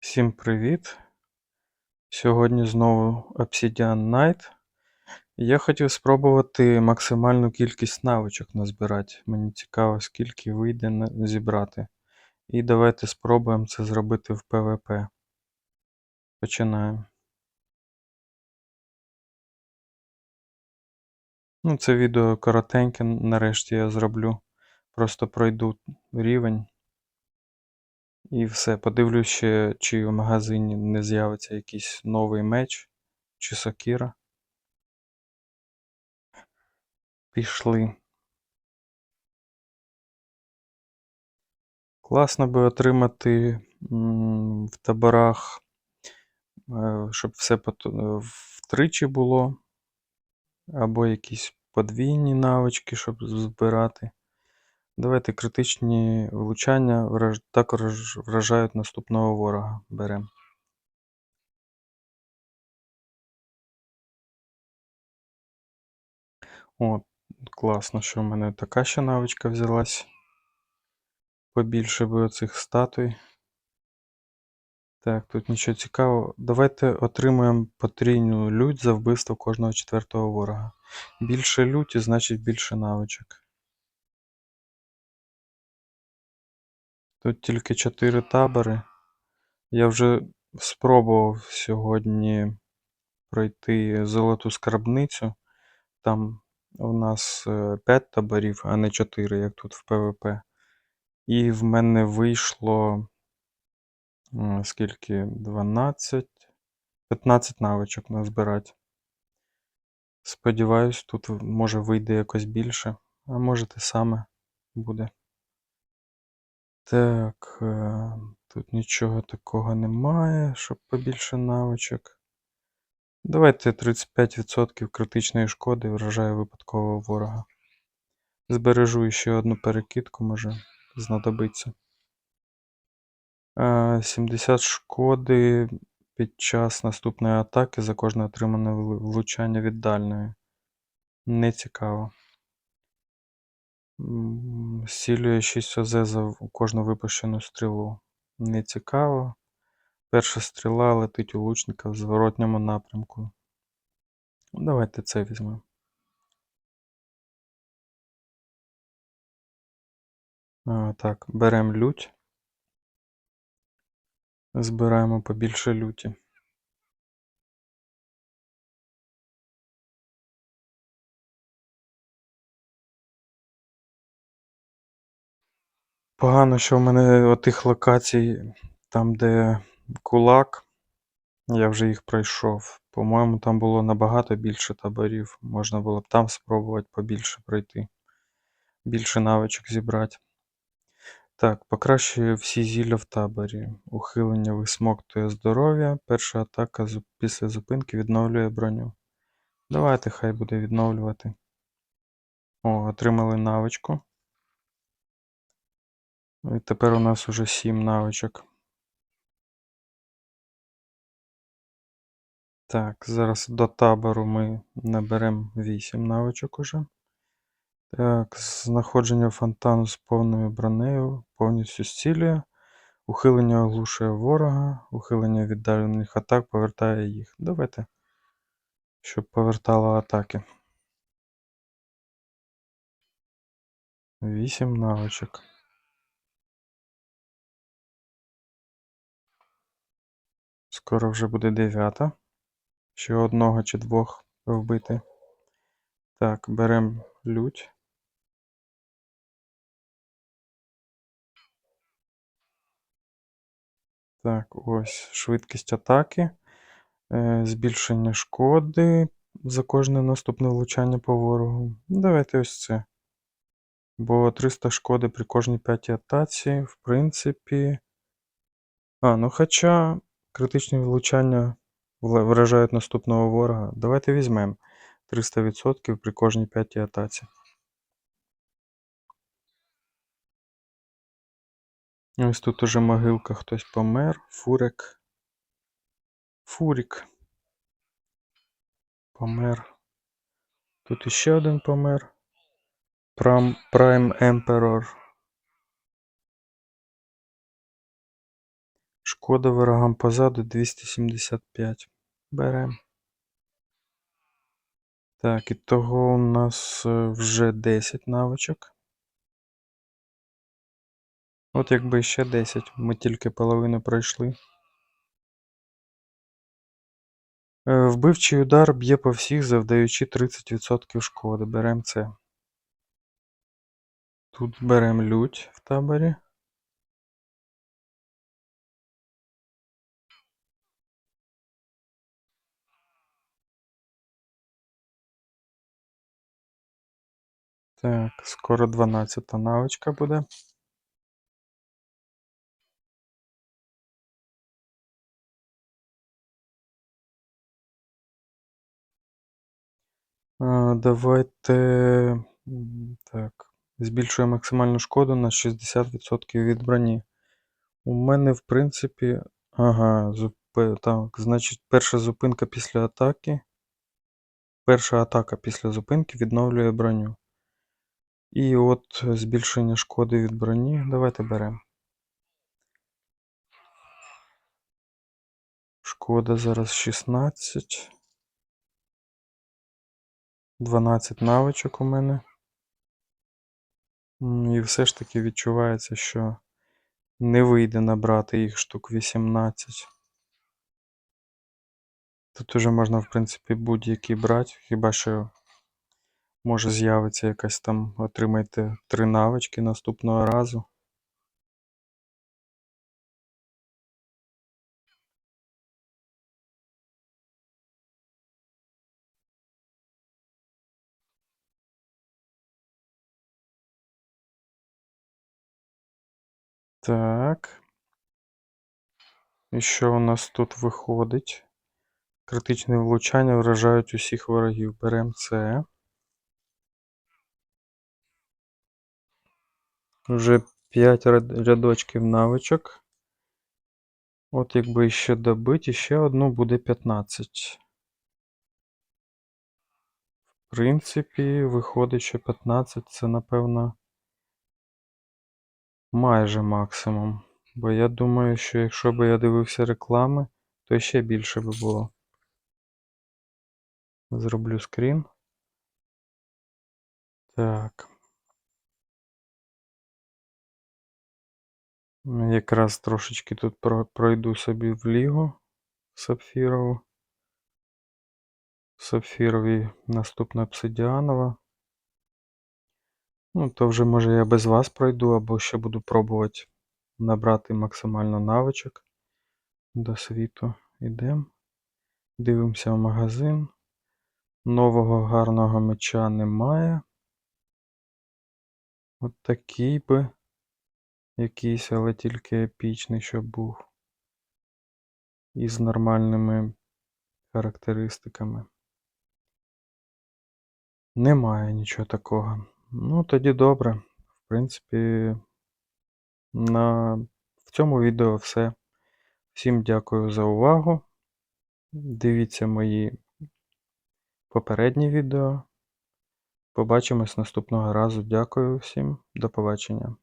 Всім привіт! Сьогодні знову Obsidian Night. Я хотів спробувати максимальну кількість навичок назбирати. Мені цікаво, скільки вийде зібрати. І давайте спробуємо це зробити в PvP. Починаємо. Ну, це відео коротеньке, нарешті я зроблю. Просто пройду рівень. І все. Подивлюсь ще, чи в магазині не з'явиться якийсь новий меч чи сокира. Пішли. Класно би отримати в таборах, е, щоб все е, втричі було, або якісь подвійні навички, щоб збирати. Давайте критичні влучання враж- також вражають наступного ворога. Беремо. О, класно, що в мене така ще навичка взялась. Побільше би оцих статуй. Так, тут нічого цікавого. Давайте отримуємо потрійну лють за вбивство кожного четвертого ворога. Більше люті, значить більше навичок. Тут тільки 4 табори. Я вже спробував сьогодні пройти золоту скарбницю. Там у нас 5 таборів, а не 4, як тут в ПВП. І в мене вийшло скільки? 12, 15 навичок назбирати. Сподіваюсь, тут може вийде якось більше, а може те саме буде. Так, е, тут нічого такого немає, щоб побільше навичок. Давайте 35% критичної шкоди вражає випадкового ворога. Збережу ще одну перекидку, може знадобиться. Е, 70 шкоди під час наступної атаки за кожне отримане влучання від дальної. Не цікаво. М, Зцілює 6 ОЗ кожну випущену стрілу. Не цікаво. Перша стріла летить у лучника в зворотньому напрямку. Ну, Давайте це візьмемо. Так, беремо лють. Збираємо побільше люті. Погано, що в мене отих локацій, там, де кулак, я вже їх пройшов. По-моєму, там було набагато більше таборів. Можна було б там спробувати побільше пройти. Більше навичок зібрати. Так, покращує всі зілля в таборі. Ухилення висмоктує здоров'я. Перша атака після зупинки відновлює броню. Давайте хай буде відновлювати. О, отримали навичку. І тепер у нас уже 7 навичок. Так, зараз до табору ми наберемо 8 навичок уже. Так, знаходження фонтану з повною бронею повністю зцілює. Ухилення оглушує ворога, ухилення від дальних атак повертає їх. Давайте, щоб повертало атаки. 8 навичок. Скоро вже буде 9. Ще одного чи двох вбити. Так, беремо лють. Так, ось швидкість атаки, е, збільшення шкоди за кожне наступне влучання по ворогу. Давайте ось це. Бо 300 шкоди при кожній п'ятій атаці, в принципі. А, ну хоча критичні влучання вражають наступного ворога. Давайте візьмемо 300% при кожній п'ятій атаці. Ось тут уже могилка хтось помер. Фурик. Фурік. Помер. Тут іще один помер. Prime Emperor. Шкода ворогам позаду 275. Берем. Так, і того у нас е, вже 10 навичок. От якби ще 10, ми тільки половину пройшли. Е, Вбивчий удар б'є по всіх, завдаючи 30% шкоди. Берем це. Тут берем лють в таборі. Так, скоро 12 навичка буде. А, Давайте так, збільшуємо максимальну шкоду на 60% від броні. У мене, в принципі, ага, зупи... так, значить, перша зупинка після атаки. Перша атака після зупинки відновлює броню. І от збільшення шкоди від броні. Давайте беремо. Шкода зараз 16. 12 навичок у мене. І все ж таки відчувається, що не вийде набрати їх штук 18. Тут уже можна, в принципі, будь-який брати, хіба що може з'явиться якась там, отримайте 3 навички наступного разу. Так. І що у нас тут виходить? Критичне влучання вражають усіх ворогів. Беремо це. Вже 5 рядочків навичок. От якби ще добити, ще одну буде 15. В принципі, виходить, що 15 це, напевно, майже максимум. Бо я думаю, що якщо б я дивився реклами, то ще більше би було. Зроблю скрін. Так. Якраз трошечки тут пройду собі в лігу сапфірову. Сапфірові наступна обсидіанова. Ну, то вже може я без вас пройду, або ще буду пробувати набрати максимально навичок до світу. Йдемо. Дивимося в магазин. Нового гарного меча немає. От такий би якийсь, але тільки епічний, щоб був. І з нормальними характеристиками. Немає нічого такого. Ну, тоді добре. В принципі, на... в цьому відео все. Всім дякую за увагу. Дивіться мої попередні відео. Побачимось наступного разу. Дякую всім. До побачення.